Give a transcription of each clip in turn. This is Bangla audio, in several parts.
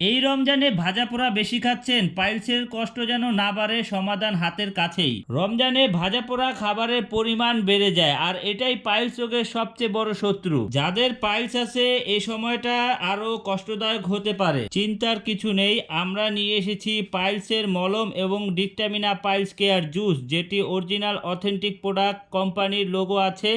এই রমজানে ভাজা পোড়া বেশি খাচ্ছেন, পাইলসের কষ্ট যেন না বাড়ে সমাধান হাতের কাছেই। রমজানে ভাজা পোড়া খাবারের পরিমাণ বেড়ে যায়, আর এটাই পাইলস রোগের সবচেয়ে বড় শত্রু। যাদের পাইলস আছে এই সময়টা আরও কষ্টদায়ক হতে পারে। চিন্তার কিছু নেই, আমরা নিয়ে এসেছি পাইলসের মলম এবং ডিকটামিনা পাইলস কেয়ার জুস, যেটি অরিজিনাল অথেন্টিক প্রোডাক্ট কোম্পানির লোগো আছে,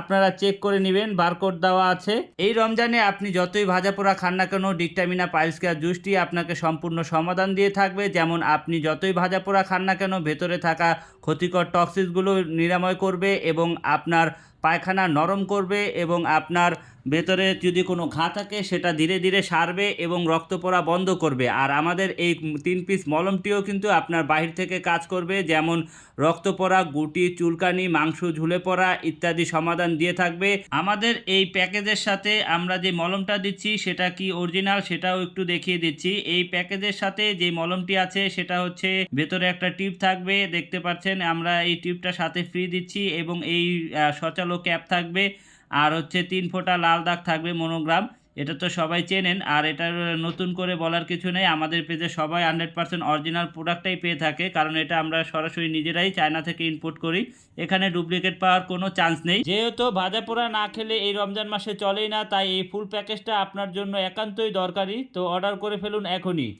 আপনারা চেক করে নেবেন, বারকোড দেওয়া আছে। এই রমজানে আপনি যতই ভাজা পোড়া খান না কেন ডিকটামিনা পাইলস কেয়ার জুসটি আপনাকে সম্পূর্ণ সমাধান দিয়ে থাকবে। যেমন আপনি যতই ভাজা পোড়া খান না কেন, ভেতরে থাকা ক্ষতিকর টক্সিসগুলো নিরাময় করবে এবং আপনার পায়খানা নরম করবে এবং আপনার ভেতরে যদি কোনো ঘা থাকে, সেটা ধীরে ধীরে সারবে এবং রক্ত পড়া বন্ধ করবে। আর আমাদের এই তিন পিস মলমটিও কিন্তু আপনার বাহির থেকে কাজ করবে, যেমন রক্ত পড়া, গুটি, চুলকানি, মাংস ঝুলে পড়া ইত্যাদি সমাধান দিয়ে থাকবে। আমাদের এই প্যাকেজের সাথে আমরা যে মলমটা দিচ্ছি, সেটা কি অরিজিনাল সেটাও একটু দেখিয়ে দিচ্ছি। এই প্যাকেজের সাথে যে মলমটি আছে, সেটা হচ্ছে ভেতরে একটা টিপ থাকবে, দেখতে পাচ্ছেন? আমরা এই টিউবটা সাথে ফ্রি দিচ্ছি এবং এই সচালো ক্যাপ থাকবে। আর হচ্ছে তিন ফোঁটা লাল দাগ থাকবে মনোগ্রাম এটা তো সবাই চেনেন। আর এটার নতুন করে বলার কিছু নেই। আমাদের পেজে সবাই হান্ড্রেড পার্সেন্ট অরিজিনাল প্রোডাক্টটাই পেয়ে থাকে। কারণ এটা আমরা সরাসরি নিজেরাই চায়না থেকে ইম্পোর্ট করি। এখানে ডুপ্লিকেট পাওয়ার কোনো চান্স নেই। যেহেতু ভাজা পোড়া না খেলে এই রমজান মাসে চলেই না, তাই এই ফুল প্যাকেজটা আপনার জন্য একান্তই দরকারি। তো অর্ডার করে ফেলুন এখনই।